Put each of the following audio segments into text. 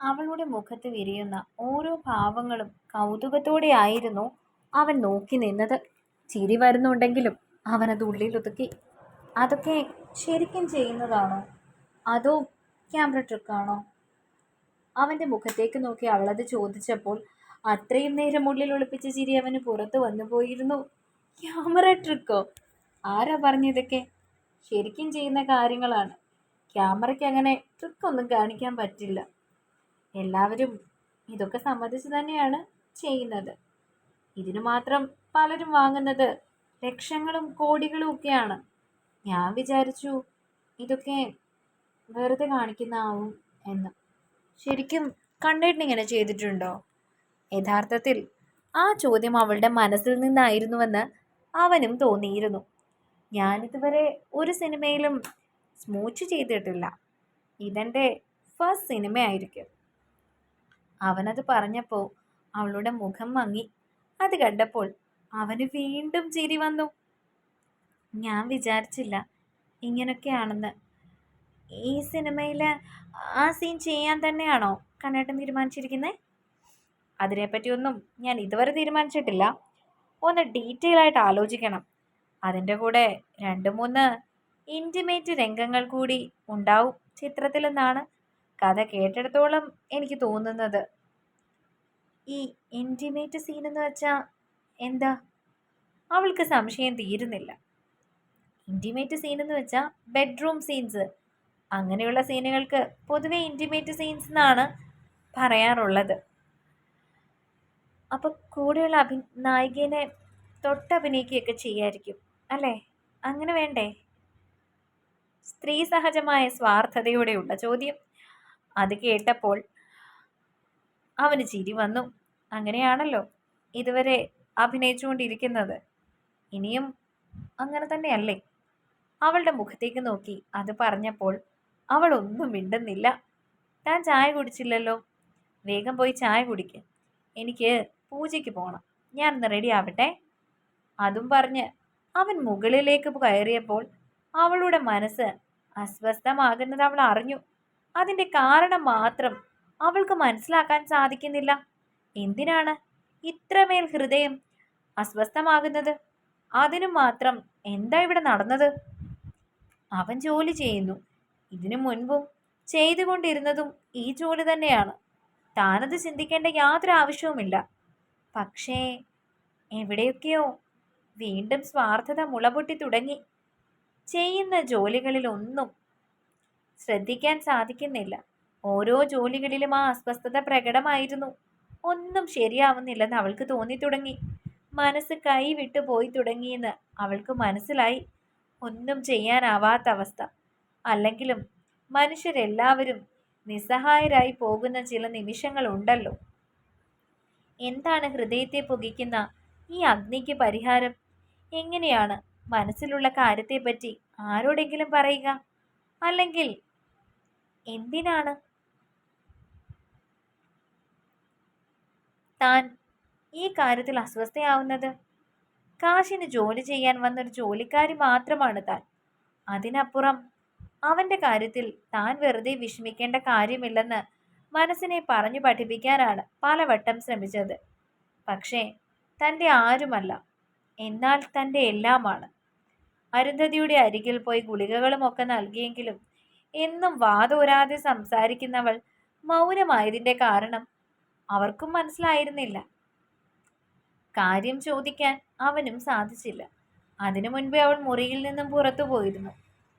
അവളുടെ മുഖത്ത് വിരിയുന്ന ഓരോ ഭാവങ്ങളും കൗതുകത്തോടെ ആയിരുന്നു അവൻ നോക്കി നിന്നത്. ചിരി വരുന്നുണ്ടെങ്കിലും അവനത് ഉള്ളിലൊതുക്കി. അതൊക്കെ ശരിക്കും ചെയ്യുന്നതാണോ? അതോ ക്യാമറ ട്രിക്കാണോ? അവന്റെ മുഖത്തേക്ക് നോക്കി അവളത് ചോദിച്ചപ്പോൾ അത്രയും നേരം ഉള്ളിൽ ഒളിപ്പിച്ച ചിരി അവന് പുറത്ത് വന്നു പോയിരുന്നു. ക്യാമറ ട്രിക്കോ? ആരാ പറഞ്ഞതൊക്കെ ശരിക്കും ചെയ്യുന്ന കാര്യങ്ങളാണ്. ക്യാമറയ്ക്ക് അങ്ങനെ ട്രിക്കൊന്നും കാണിക്കാൻ പറ്റില്ല. എല്ലാവരും ഇതൊക്കെ സമ്മതിച്ച് തന്നെയാണ് ചെയ്യുന്നത്. ഇതിനു മാത്രം പലരും വാങ്ങുന്നത് ലക്ഷങ്ങളും കോടികളും ഒക്കെയാണ്. ഞാൻ വിചാരിച്ചു ഇതൊക്കെ വെറുതെ കാണിക്കുന്നതാവും എന്ന്. ശരിക്കും കണ്ടിട്ട് ഇങ്ങനെ ചെയ്തിട്ടുണ്ടോ? യഥാർത്ഥത്തിൽ ആ ചോദ്യം അവളുടെ മനസ്സിൽ നിന്നായിരുന്നുവെന്ന് അവനും തോന്നിയിരുന്നു. ഞാനിതുവരെ ഒരു സിനിമയിലും സ്മൂച്ച് ചെയ്തിട്ടില്ല. ഇതെന്റെ ഫസ്റ്റ് സിനിമയായിരിക്കും. അവനത് പറഞ്ഞപ്പോൾ അവളുടെ മുഖം മങ്ങി. അത് കണ്ടപ്പോൾ അവന് വീണ്ടും ചിരി വന്നു. ഞാൻ വിചാരിച്ചില്ല ഇങ്ങനൊക്കെയാണെന്ന്. ഈ സിനിമയിലെ ആ സീൻ ചെയ്യാൻ തന്നെയാണോ കണ്ണേട്ടൻ തീരുമാനിച്ചിരിക്കുന്നത് അതിനെപ്പറ്റിയൊന്നും ഞാൻ ഇതുവരെ തീരുമാനിച്ചിട്ടില്ല. ഒന്ന് ഡീറ്റെയിൽ ആയിട്ട് ആലോചിക്കണം. അതിന്റെ കൂടെ രണ്ട് മൂന്ന് ഇന്റിമേറ്റ് രംഗങ്ങൾ കൂടി ഉണ്ടാവും ചിത്രത്തിലെന്നാണ് കഥ കേട്ടിടത്തോളം എനിക്ക് തോന്നുന്നത്. ഈ ഇന്റിമേറ്റ് സീൻ എന്ന് വെച്ചാൽ എന്താ? അവൾക്ക് സംശയം തീരുന്നില്ല. ഇന്റിമേറ്റ് സീൻ എന്ന് വെച്ചാൽ ബെഡ്റൂം സീൻസ് അങ്ങനെയുള്ള സീനുകൾക്ക് പൊതുവെ ഇന്റിമേറ്റ് സീൻസ് എന്നാണ് പറയാറുള്ളത്. അപ്പോൾ കൂടെയുള്ള അഭി നായികനെ തൊട്ടഭിനയിക്കുകയൊക്കെ ചെയ്യായിരിക്കും അല്ലേ? അങ്ങനെ വേണ്ടേ? സ്ത്രീ സഹജമായ സ്വാർത്ഥതയോടെയുള്ള ചോദ്യം. അത് കേട്ടപ്പോൾ അവന് ചിരി വന്നു. അങ്ങനെയാണല്ലോ ഇതുവരെ അഭിനയിച്ചുകൊണ്ടിരിക്കുന്നത്. ഇനിയും അങ്ങനെ തന്നെയല്ലേ? അവളുടെ മുഖത്തേക്ക് നോക്കി. അത് പറഞ്ഞപ്പോൾ അവൾ ഒന്നും മിണ്ടുന്നില്ല. താൻ ചായ കുടിച്ചില്ലല്ലോ? വേഗം പോയി ചായ കുടിക്ക്. എനിക്ക് പൂജയ്ക്ക് പോകണം ഞാൻ ഒന്ന് റെഡി ആവട്ടെ? അതും പറഞ്ഞ് അവൻ മുകളിലേക്ക് കയറിയപ്പോൾ അവളുടെ മനസ്സ് അസ്വസ്ഥമാകുന്നത് അവൾ അറിഞ്ഞു. അതിന്റെ കാരണം മാത്രം അവൾക്ക് മനസ്സിലാക്കാൻ സാധിക്കുന്നില്ല. എന്തിനാണ് ഇത്രമേൽ ഹൃദയം അസ്വസ്ഥമാകുന്നത്? അതിനു മാത്രം എന്താ ഇവിടെ നടന്നത്? അവൻ ജോലി ചെയ്യുന്നു. ഇതിനു മുൻപും ചെയ്തുകൊണ്ടിരുന്നതും ഈ ജോലി തന്നെയാണ്. താനത് ചിന്തിക്കേണ്ട യാതൊരു ആവശ്യവുമില്ല. പക്ഷേ എവിടെയൊക്കെയോ വീണ്ടും സ്വാർത്ഥത മുളപൊട്ടി തുടങ്ങി. ചെയ്യുന്ന ജോലികളിലൊന്നും ശ്രദ്ധിക്കാൻ സാധിക്കുന്നില്ല. ഓരോ ജോലികളിലും ആ അസ്വസ്ഥത പ്രകടമായിരുന്നു. ഒന്നും ശരിയാവുന്നില്ലെന്ന് അവൾക്ക് തോന്നി തുടങ്ങി മനസ്സ് കൈവിട്ടു പോയി തുടങ്ങിയെന്ന് അവൾക്ക് മനസ്സിലായി. ഒന്നും ചെയ്യാനാവാത്ത അവസ്ഥ. അല്ലെങ്കിലും മനുഷ്യരെല്ലാവരും നിസ്സഹായരായി പോകുന്ന ചില നിമിഷങ്ങളുണ്ടല്ലോ. എന്താണ് ഹൃദയത്തെ പുകിക്കുന്ന ഈ അഗ്നിക്ക് പരിഹാരം? എങ്ങനെയാണ് മനസ്സിലുള്ള കാര്യത്തെപ്പറ്റി ആരോടെങ്കിലും പറയുക? അല്ലെങ്കിൽ എന്തിനാണ്? താൻ ഈ കാര്യത്തിൽ അസ്വസ്ഥയാവുന്നത്? കാശിന് ജോലി ചെയ്യാൻ വന്നൊരു ജോലിക്കാരി മാത്രമാണ് താൻ. അതിനപ്പുറം അവന്റെ കാര്യത്തിൽ താൻ വെറുതെ വിഷമിക്കേണ്ട കാര്യമില്ലെന്ന് മനസ്സിനെ പറഞ്ഞു പഠിപ്പിക്കാനാണ് പലവട്ടം ശ്രമിച്ചത്. പക്ഷേ തന്റെ ആരുമല്ല എന്നാൽ തന്റെ എല്ലാമാണ്. അരുന്ധതിയുടെ അരികിൽ പോയി ഗുളികകളുമൊക്കെ നൽകിയെങ്കിലും എന്നും വാതോരാതെ സംസാരിക്കുന്നവൾ മൗനമായതിന്റെ കാരണം അവർക്കും മനസ്സിലായിരുന്നില്ല. കാര്യം ചോദിക്കാൻ അവനും സാധിച്ചില്ല. അതിനു മുൻപേ അവൾ മുറിയിൽ നിന്നും പുറത്തു പോയിരുന്നു.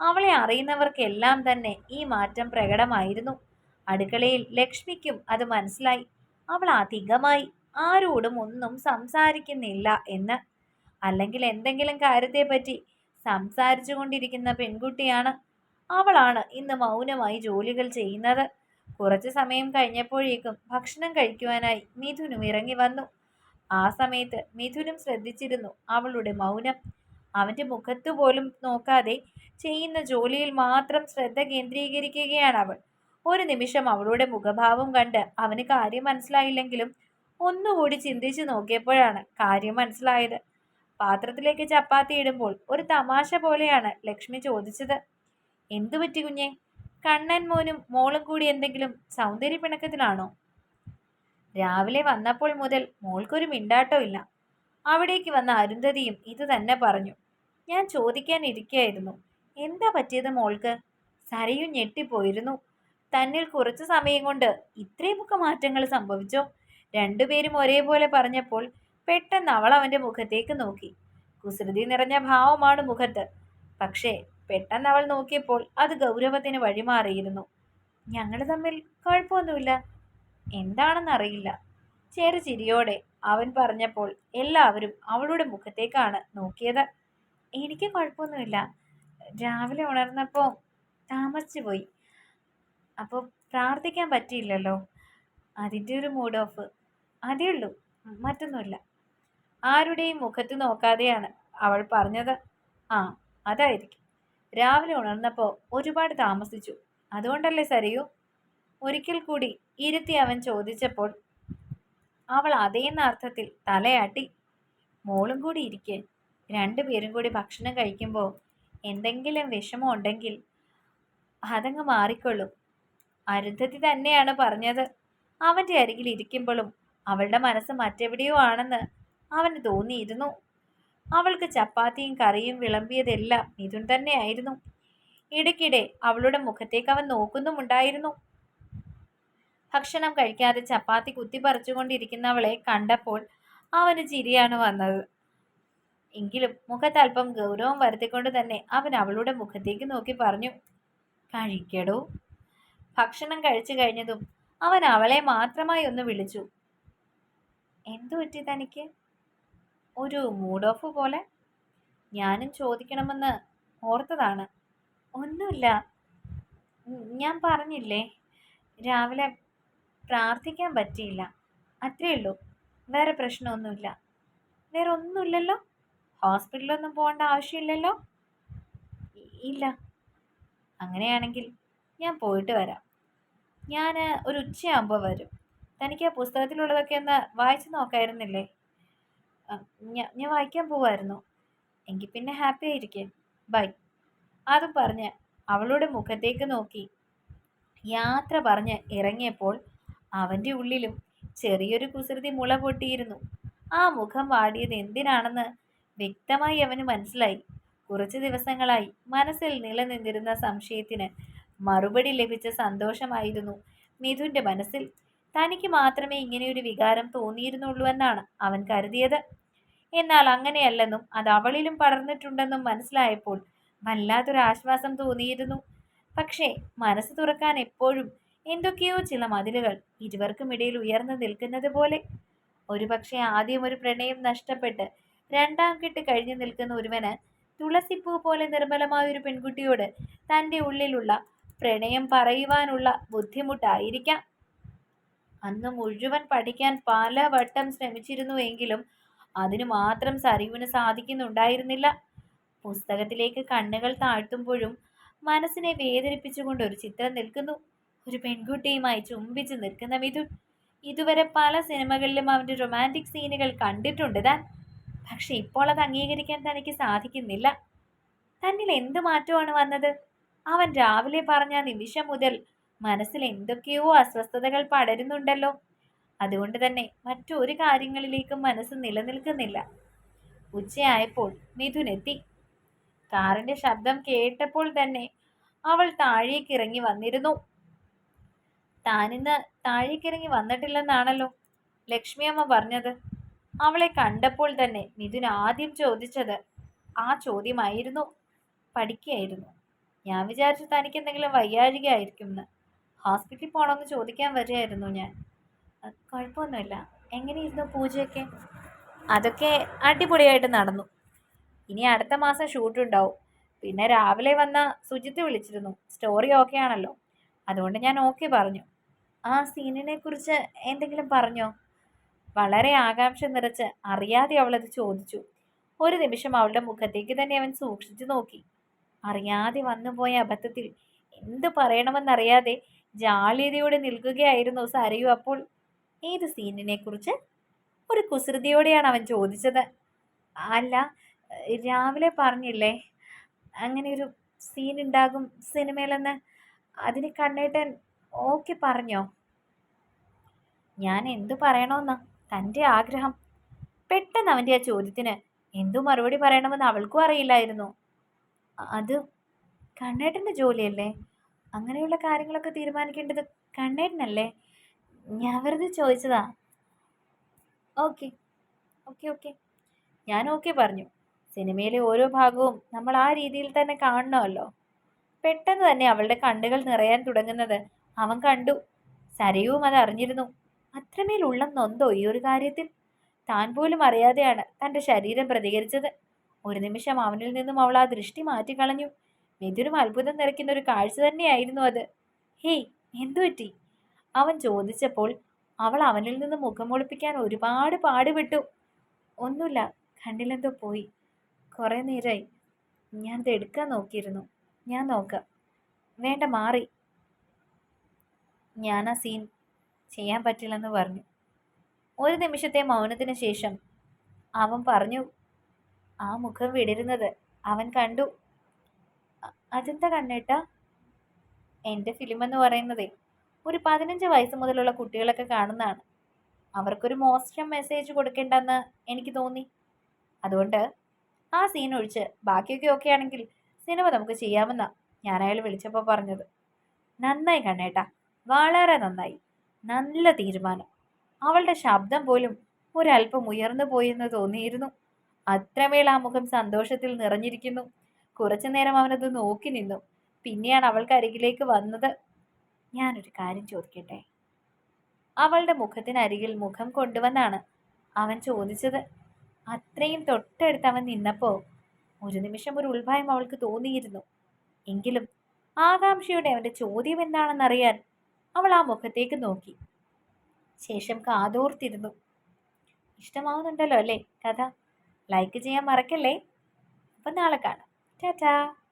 അവളെ അറിയുന്നവർക്കെല്ലാം തന്നെ ഈ മാറ്റം പ്രകടമായിരുന്നു. അടുക്കളയിൽ ലക്ഷ്മിക്കും അത് മനസ്സിലായി. അവൾ അധികമായി ആരോടും ഒന്നും സംസാരിക്കുന്നില്ല എന്ന്. അല്ലെങ്കിൽ എന്തെങ്കിലും കാര്യത്തെപ്പറ്റി സംസാരിച്ചു കൊണ്ടിരിക്കുന്ന പെൺകുട്ടിയാണ് അവളാണ് ഇന്ന് മൗനമായി ജോലികൾ ചെയ്യുന്നത്. കുറച്ചു സമയം കഴിഞ്ഞപ്പോഴേക്കും ഭക്ഷണം കഴിക്കുവാനായി മിഥുനും ഇറങ്ങി വന്നു. ആ സമയത്ത് മിഥുനും ശ്രദ്ധിച്ചിരുന്നു അവളുടെ മൗനം. അവന്റെ മുഖത്തു പോലും നോക്കാതെ ചെയ്യുന്ന ജോലിയിൽ മാത്രം ശ്രദ്ധ കേന്ദ്രീകരിക്കുകയാണ് അവൾ. ഒരു നിമിഷം അവളുടെ മുഖഭാവം കണ്ട് അവന് കാര്യം മനസ്സിലായില്ലെങ്കിലും ഒന്നുകൂടി ചിന്തിച്ചു നോക്കിയപ്പോഴാണ് കാര്യം മനസ്സിലായത്. പാത്രത്തിലേക്ക് ചപ്പാത്തി ഇടുമ്പോൾ ഒരു തമാശ പോലെയാണ് ലക്ഷ്മി ചോദിച്ചത്. എന്തു പറ്റി കുഞ്ഞെ? കണ്ണൻ മോനും മോളും കൂടി എന്തെങ്കിലും സൗന്ദര്യ പിണക്കത്തിലാണോ? രാവിലെ വന്നപ്പോൾ മുതൽ മോൾക്കൊരു മിണ്ടാട്ടോ ഇല്ല. അവിടേക്ക് വന്ന അരുന്ധതിയും ഇത് തന്നെ പറഞ്ഞു. ഞാൻ ചോദിക്കാൻ ഇരിക്കുകയായിരുന്നു എന്താ പറ്റിയത് മോൾക്ക്? സരയു ഞെട്ടിപ്പോയിരുന്നു. തന്നിൽ കുറച്ച് സമയം കൊണ്ട് ഇത്രയുമൊക്കെ മാറ്റങ്ങൾ സംഭവിച്ചോ? രണ്ടുപേരും ഒരേപോലെ പറഞ്ഞപ്പോൾ പെട്ടെന്ന് അവൾ അവന്റെ മുഖത്തേക്ക് നോക്കി. കുസൃതി നിറഞ്ഞ ഭാവമാണ് മുഖത്ത്. പക്ഷേ പെട്ടെന്ന് അവൾ നോക്കിയപ്പോൾ അത് ഗൗരവത്തിന് വഴിമാറിയിരുന്നു. ഞങ്ങൾ തമ്മിൽ കുഴപ്പമൊന്നുമില്ല. എന്താണെന്നറിയില്ല. ചെറു ചിരിയോടെ അവൻ പറഞ്ഞപ്പോൾ എല്ലാവരും അവളുടെ മുഖത്തേക്കാണ് നോക്കിയത്. എനിക്ക് കുഴപ്പമൊന്നുമില്ല. രാവിലെ ഉണർന്നപ്പോൾ താമസിച്ചു പോയി അപ്പോൾ പ്രാർത്ഥിക്കാൻ പറ്റിയില്ലല്ലോ. അതിന്റെ ഒരു മൂഡ് ഓഫ്. അതേ ഉള്ളൂ. മറ്റൊന്നുമില്ല. ആരുടെയും മുഖത്ത് നോക്കാതെയാണ് അവൾ പറഞ്ഞത്. ആ അതായിരിക്കും. രാവിലെ ഉണർന്നപ്പോൾ ഒരുപാട് താമസിച്ചു. അതുകൊണ്ടല്ലേ സരിയു? ഒരിക്കൽ കൂടി ഇരുത്തി അവൻ ചോദിച്ചപ്പോൾ അവൾ അതേന്ന അർത്ഥത്തിൽ തലയാട്ടി മോളും കൂടി ഇരിക്കെ. രണ്ടുപേരും കൂടി ഭക്ഷണം കഴിക്കുമ്പോൾ എന്തെങ്കിലും വിഷമം ഉണ്ടെങ്കിൽ അതങ്ങ് മാറിക്കൊള്ളും. അരുന്ധതി തന്നെയാണ് പറഞ്ഞത്. അവന്റെ അരികിൽ ഇരിക്കുമ്പോഴും അവളുടെ മനസ്സ് മറ്റെവിടെയോ ആണെന്ന് അവന് തോന്നിയിരുന്നു. അവൾക്ക് ചപ്പാത്തിയും കറിയും വിളമ്പിയതെല്ലാം മിഥുൻ തന്നെയായിരുന്നു. ഇടയ്ക്കിടെ അവളുടെ മുഖത്തേക്ക് അവൻ നോക്കുന്നുമുണ്ടായിരുന്നു. ഭക്ഷണം കഴിക്കാതെ ചപ്പാത്തി കുത്തിപ്പറിച്ചുകൊണ്ടിരിക്കുന്നവളെ കണ്ടപ്പോൾ അവന് ചിരിയാണ് വന്നത്. എങ്കിലും മുഖത്തല്പം ഗൗരവം വരുത്തിക്കൊണ്ട് തന്നെ അവൻ അവളുടെ മുഖത്തേക്ക് നോക്കി പറഞ്ഞു കഴിക്കടോ. ഭക്ഷണം കഴിച്ചു കഴിഞ്ഞതും അവൻ അവളെ മാത്രമായി ഒന്ന് വിളിച്ചു എന്തു പറ്റി തനിക്ക്? ഒരു മൂഡ് ഓഫ് പോലെ ഞാനും ചോദിക്കണമെന്ന് ഓർത്തതാണ്. ഒന്നുമില്ല. ഞാൻ പറഞ്ഞില്ലേ രാവിലെ പ്രാർത്ഥിക്കാൻ പറ്റിയില്ല. അത്രേ ഉള്ളൂ. വേറെ പ്രശ്നമൊന്നുമില്ല. വേറെ ഒന്നുമില്ലല്ലോ? ഹോസ്പിറ്റലൊന്നും പോകേണ്ട ആവശ്യമില്ലല്ലോ? ഇല്ല. അങ്ങനെയാണെങ്കിൽ ഞാൻ പോയിട്ട് വരാം. ഞാൻ ഒരു ഉച്ചയാകുമ്പോൾ വരും. തനിക്ക് ആ പുസ്തകത്തിലുള്ളതൊക്കെ ഒന്ന് വായിച്ചു നോക്കായിരുന്നില്ലേ? ഞാൻ വായിക്കാൻ പോവായിരുന്നു. എങ്കിൽ പിന്നെ ഹാപ്പി ആയിരിക്കേ. ബൈ. അതും പറഞ്ഞ് അവളുടെ മുഖത്തേക്ക് നോക്കി. യാത്ര പറഞ്ഞ് ഇറങ്ങിയപ്പോൾ അവന്റെ ഉള്ളിലും ചെറിയൊരു കുസൃതി മുള പൊട്ടിയിരുന്നു. ആ മുഖം വാടിയത് എന്തിനാണെന്ന് വ്യക്തമായി അവന് മനസ്സിലായി. കുറച്ച് ദിവസങ്ങളായി മനസ്സിൽ നിലനിന്നിരുന്ന സംശയത്തിന് മറുപടി ലഭിച്ച സന്തോഷമായിരുന്നു മിഥുന്റെ മനസ്സിൽ. തനിക്ക് മാത്രമേ ഇങ്ങനെയൊരു വികാരം തോന്നിയിരുന്നുള്ളൂ എന്നാണ് അവൻ കരുതിയത്. എന്നാൽ അങ്ങനെയല്ലെന്നും അത് അവളിലും പടർന്നിട്ടുണ്ടെന്നും മനസ്സിലായപ്പോൾ വല്ലാത്തൊരു ആശ്വാസം തോന്നിയിരുന്നു. പക്ഷേ മനസ്സ് തുറക്കാൻ എപ്പോഴും എന്തൊക്കെയോ ചില മതിലുകൾ ഇരുവർക്കുമിടയിൽ ഉയർന്നു നിൽക്കുന്നത് പോലെ. ഒരുപക്ഷെ ആദ്യം ഒരു പ്രണയം നഷ്ടപ്പെട്ട് രണ്ടാം കെട്ട് കഴിഞ്ഞു നിൽക്കുന്ന ഒരുവന് തുളസിപ്പൂ പോലെ നിർമ്മലമായ ഒരു പെൺകുട്ടിയോട് തന്റെ ഉള്ളിലുള്ള പ്രണയം പറയുവാനുള്ള ബുദ്ധിമുട്ടായിരിക്കാം. അന്ന് മുഴുവൻ പഠിക്കാൻ വട്ടം ശ്രമിച്ചിരുന്നുവെങ്കിലും അതിനു മാത്രം സരീവിന് സാധിക്കുന്നുണ്ടായിരുന്നില്ല. പുസ്തകത്തിലേക്ക് കണ്ണുകൾ താഴ്ത്തുമ്പോഴും മനസ്സിനെ വേദനിപ്പിച്ചുകൊണ്ട് ഒരു ചിത്രം നിൽക്കുന്നു. ഒരു പെൺകുട്ടിയുമായി ചുംബിച്ച് നിൽക്കുന്ന മിഥുൻ. ഇതുവരെ പല സിനിമകളിലും അവന്റെ റൊമാന്റിക് സീനുകൾ കണ്ടിട്ടുണ്ട് താൻ. പക്ഷെ ഇപ്പോൾ അത് അംഗീകരിക്കാൻ തനിക്ക് സാധിക്കുന്നില്ല. തന്നിൽ എന്ത് മാറ്റമാണ് വന്നത്? അവൻ രാവിലെ പറഞ്ഞ നിമിഷം മുതൽ മനസ്സിൽ എന്തൊക്കെയോ അസ്വസ്ഥതകൾ പടരുന്നുണ്ടല്ലോ. അതുകൊണ്ട് തന്നെ മറ്റൊരു കാര്യങ്ങളിലേക്കും മനസ്സ് നിലനിൽക്കുന്നില്ല. ഉച്ചയായപ്പോൾ മിഥുൻ എത്തി. കാറിന്റെ ശബ്ദം കേട്ടപ്പോൾ തന്നെ അവൾ താഴേക്ക് ഇറങ്ങി വന്നിരുന്നു. താനിന്ന് താഴേക്കിറങ്ങി വന്നിട്ടില്ലെന്നാണല്ലോ ലക്ഷ്മി അമ്മ പറഞ്ഞത്. അവളെ കണ്ടപ്പോൾ തന്നെ മിഥുൻ ആദ്യം ചോദിച്ചത് ആ ചോദ്യമായിരുന്നു. പഠിക്കുകയായിരുന്നു. ഞാൻ വിചാരിച്ചു തനിക്ക് എന്തെങ്കിലും വയ്യാഴികയായിരിക്കും എന്ന് ഹോസ്പിറ്റലിൽ പോകണമെന്ന് ചോദിക്കാൻ വരികയായിരുന്നു ഞാൻ. കുഴപ്പമൊന്നുമില്ല. എങ്ങനെയിരുന്നു പൂജയൊക്കെ? അതൊക്കെ അടിപൊളിയായിട്ട് നടന്നു. ഇനി അടുത്ത മാസം ഷൂട്ട് ഉണ്ടാവും. പിന്നെ രാവിലെ വന്ന സുജിത്ത് വിളിച്ചിരുന്നു. സ്റ്റോറി ഓക്കെ ആണല്ലോ. അതുകൊണ്ട് ഞാൻ ഓക്കെ പറഞ്ഞു. ആ സീനിനെ കുറിച്ച് എന്തെങ്കിലും പറഞ്ഞോ? വളരെ ആകാംക്ഷ നിറച്ച് അറിയാതെ അവളത് ചോദിച്ചു. ഒരു നിമിഷം അവളുടെ മുഖത്തേക്ക് തന്നെ അവൻ സൂക്ഷിച്ചു നോക്കി. അറിയാതെ വന്നുപോയ അബദ്ധത്തിൽ എന്ത് പറയണമെന്നറിയാതെ ജാള്യതയോടെ നിൽക്കുകയായിരുന്നു സരയു അപ്പോൾ. ഏത് സീനിനെ കുറിച്ച് ഒരു കുസൃതിയോടെയാണ് അവൻ ചോദിച്ചത്. അല്ല രാവിലെ പറഞ്ഞില്ലേ അങ്ങനെ ഒരു സീൻ ഉണ്ടാകും സിനിമയിലെന്ന്. അതിന് കണ്ണേട്ടൻ ഓക്കെ പറഞ്ഞോ? ഞാൻ എന്തു പറയണമെന്ന് തന്റെ ആഗ്രഹം. പെട്ടെന്ന് അവന്റെ ആ ചോദ്യത്തിന് എന്തു മറുപടി പറയണമെന്ന് അവൾക്കും അറിയില്ലായിരുന്നു. അത് കണ്ണേട്ടന്റെ ജോലിയല്ലേ? അങ്ങനെയുള്ള കാര്യങ്ങളൊക്കെ തീരുമാനിക്കേണ്ടത് കണ്ണേട്ടനല്ലേ? ഞാൻ വെറുതെ ചോദിച്ചതാ. ഓക്കെ. Okay okay. ഞാൻ ഓക്കെ പറഞ്ഞു. സിനിമയിലെ ഓരോ ഭാഗവും നമ്മൾ ആ രീതിയിൽ തന്നെ കാണണമല്ലോ. പെട്ടെന്ന് തന്നെ അവളുടെ കണ്ണുകൾ നിറയാൻ തുടങ്ങുന്നത് അവൻ കണ്ടു. സരയുവും അത് അറിഞ്ഞിരുന്നു. അത്രമേൽ ഉള്ളം നൊന്തോ ഈ ഒരു കാര്യത്തിൽ? താൻ പോലും അറിയാതെയാണ് തന്റെ ശരീരം പ്രതികരിച്ചത്. ഒരു നിമിഷം അവനിൽ നിന്നും അവൾ ആ ദൃഷ്ടി മാറ്റിക്കളഞ്ഞു. മിഥുനും അത്ഭുതം നിറയ്ക്കുന്ന ഒരു കാഴ്ച തന്നെയായിരുന്നു അത്. ഹേയ് എന്തു പറ്റി? അവൻ ചോദിച്ചപ്പോൾ അവൾ അവനിൽ നിന്ന് മുഖം മുഖമൊളിപ്പിക്കാൻ ഒരുപാട് പാടുപെട്ടു. ഒന്നുമില്ല കണ്ണിലെന്തോ പോയി. കുറേ നേരമായി ഞാനത് എടുക്കാൻ നോക്കിയിരുന്നു. ഞാൻ നോക്കാം. വേണ്ട മാറി. ഞാൻ ആ സീൻ ചെയ്യാൻ പറ്റില്ലെന്ന് പറഞ്ഞു. ഒരു നിമിഷത്തെ മൗനത്തിന് ശേഷം അവൻ പറഞ്ഞു ആ മുഖം വിടരുന്നത്. അവൻ കണ്ടു. "അ- കണ്ണേട്ട എന്റെ ഫിലിം എന്ന് പറയുന്നതേ ഒരു പതിനഞ്ച് വയസ്സ് മുതലുള്ള കുട്ടികളൊക്കെ കാണുന്നതാണ്. അവർക്കൊരു മോശം മെസ്സേജ് കൊടുക്കേണ്ടെന്ന് എനിക്ക് തോന്നി. അതുകൊണ്ട് ആ സീൻ ഒഴിച്ച് ബാക്കിയൊക്കെ ഓക്കെ ആണെങ്കിൽ സിനിമ നമുക്ക് ചെയ്യാമെന്നാ ഞാൻ അയാൾ വിളിച്ചപ്പോൾ പറഞ്ഞത്. നന്നായി കണ്ണേട്ടാ. വളരെ നന്നായി. നല്ല തീരുമാനം. അവളുടെ ശബ്ദം പോലും ഒരല്പം ഉയർന്നു പോയെന്ന് തോന്നിയിരുന്നു. അത്രമേൽ ആ മുഖം സന്തോഷത്തിൽ നിറഞ്ഞിരിക്കുന്നു. കുറച്ചു നേരം അവനത് നോക്കി നിന്നു. പിന്നെയാണ് അവൾക്ക് അരികിലേക്ക് വന്നത്. ഞാനൊരു കാര്യം ചോദിക്കട്ടെ? അവളുടെ മുഖത്തിനരികിൽ മുഖം കൊണ്ടുവന്നാണ് അവൻ ചോദിച്ചത്. അത്രയും തൊട്ടടുത്ത് അവൻ നിന്നപ്പോൾ ഒരു നിമിഷം ഒരു ഉൾഭയം അവൾക്ക് തോന്നിയിരുന്നു. എങ്കിലും ആകാംക്ഷയുടെ അവന്റെ ചോദ്യം എന്താണെന്നറിയാൻ അവൾ ആ മുഖത്തേക്ക് നോക്കി. ശേഷം കാതോർത്തിരുന്നു. ഇഷ്ടമാവുന്നുണ്ടല്ലോ അല്ലേ കഥ? ലൈക്ക് ചെയ്യാൻ മറക്കല്ലേ? അപ്പം നാളെ കാണാം. Ta-ta!